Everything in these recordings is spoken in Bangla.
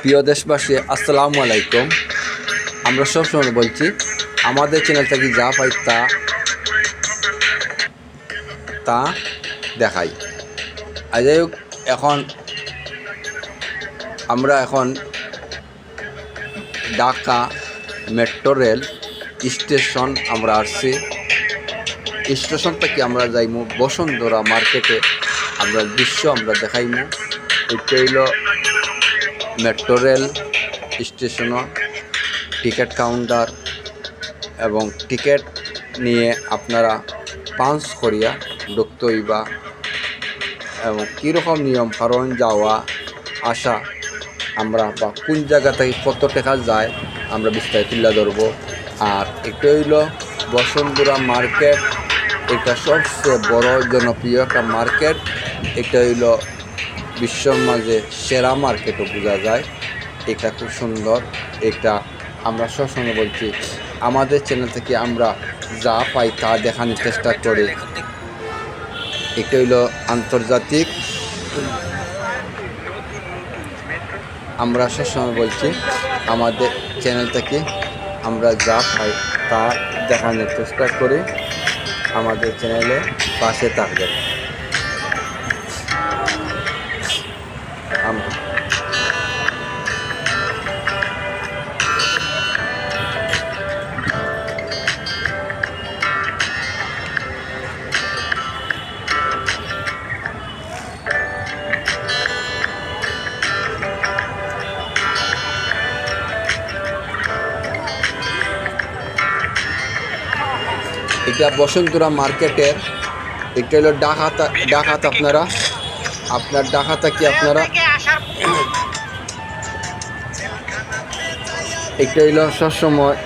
প্রিয় দেশবাসী, আসসালামু আলাইকুম। আমরা সবসময় বলছি, আমাদের চ্যানেল থেকে যা পাই তা তা দেখাই। যাই হোক, এখন আমরা এখন ঢাকা মেট্রো রেল স্টেশন আমরা আসছি। স্টেশন থেকে আমরা যাইমু? বসুন্ধরা মার্কেটে আমরা দৃশ্য আমরা দেখাইমু। এটা হইল metro rail station, ticket counter এবং টিকিট নিয়ে আপনারা পাঁচ করিয়া ঢুকতে হইবা এবং কীরকম নিয়ম কারণ যাওয়া আসা আমরা বা কোন জায়গা থেকে কত টাকা যায় আমরা বিস্তারিত তুলে ধরবো। আর এটা হইল বসুন্ধরা মার্কেট, এটা সবচেয়ে বড় জনপ্রিয় একটা মার্কেট, এটা হইল বিশ্বর মাঝে সেরা মার্কেটও বোঝা যায়। এটা খুব সুন্দর। এটা আমরা সবসময় বলছি, আমাদের চ্যানেল থেকে আমরা যা পাই তা দেখানোর চেষ্টা করি। এটা হইল আন্তর্জাতিক। আমরা সবসময় বলছি, আমাদের চ্যানেল থেকে আমরা যা পাই তা দেখানোর চেষ্টা করি। আমাদের চ্যানেলে পাশে থাকবেন। আমরা এটা বসন্তরা মার্কেটের এটা হলো ডাকাতা ডাকাত আপনারা। আপনার ডাকাতা কি আপনারা? এটা হইল সবসময়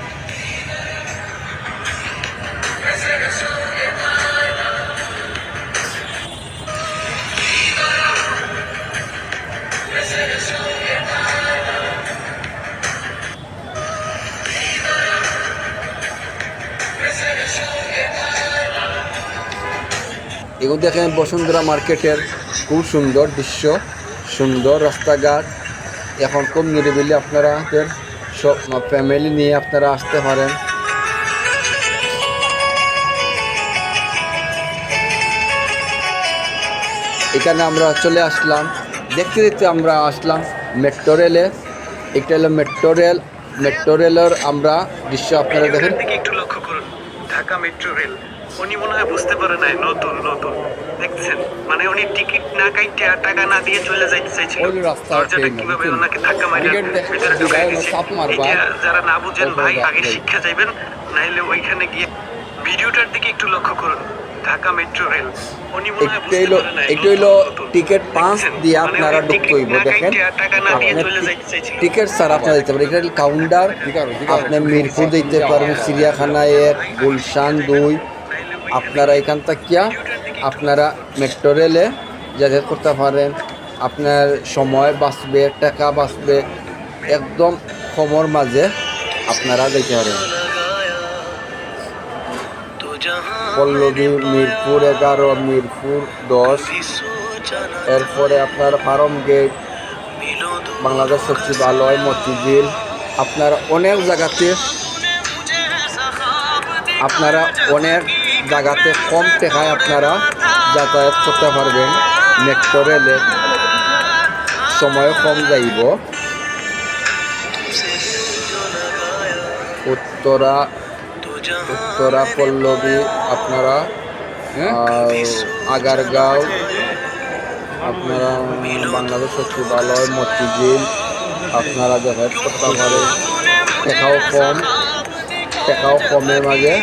এগুলো দেখেন বসুন্ধরা মার্কেটের খুব সুন্দর দৃশ্য, সুন্দর রাস্তাঘাট। এখন খুব নিরিবিলি আপনারা? সব ফ্যামিলি নিয়ে আপনারা আসতে পারেন। এখানে আমরা চলে আসলাম। দেখতে দেখতে আমরা আসলাম মেট্রো রেলে এটা হলো মেট্রো রেল মেট্রো রেলের আমরা দৃশ্য আপনারা দেখেন। একটু লক্ষ্য করুন, ঢাকা মেট্রো রেল উনি মনে হয় বুঝতে পারে নাই নতুন নতুন। দেখছেন? মানে উনি টিকিট না কাইটে টাকা না দিয়ে চলে যাইতে চাইছিল। ওই রাস্তা দরজাটা কীভাবে ওনাকে ধাক্কা মারে ভিতরে দিবা, ঢুকাই দিছে মারবা। এটা যারা না বুঝেন ভাই আগে শিক্ষা যাইবেন নাইলে ওইখানে গিয়ে ভিডিওটার দিকে একটু লক্ষ্য করুন। Dhaka metro rail. উনি মনে হয় বুঝতে পারে নাই। টিকিট? দিয়ে মানে আপনারা উনি ঢুকতে হইব দেখেন? আর টাকা না দিয়ে চলে যাইতে চাইছিল। টিকিট স্যার আপনারা দিতে পারেন এটা কাউন্টার আপনি মিরপুর দিতে পারবেন চিড়িয়াখানা এক গুলশান দুই আপনারা এখান থেকে আপনারা মেট্রো রেলে যাতায়াত করতে পারেন। আপনার সময় বাঁচবে, টাকা বাঁচবে, একদম কমর মাঝে আপনারা দেখতে পারেন। পল্লবী, মিরপুর এগারো, মিরপুর দশ। এরপরে আপনার ফার্ম গেট বাংলাদেশ সচিবালয়, মতিঝিল। আপনারা অনেক জায়গাতে আপনারা অনেক জায়গাতে কম টাকায় আপনারা যাতায়াত করতে পারবেন। মেট্রো সময় কম যাইব। উত্তরা উত্তরা পল্লবী আপনারা আগারগাঁও, আপনারা বাংলাদেশ সচিবালয়, মতিঝিল, আপনারা যাতায়াত করতে পারেন। টাকাও কম, টাকাও কমের মাঝে।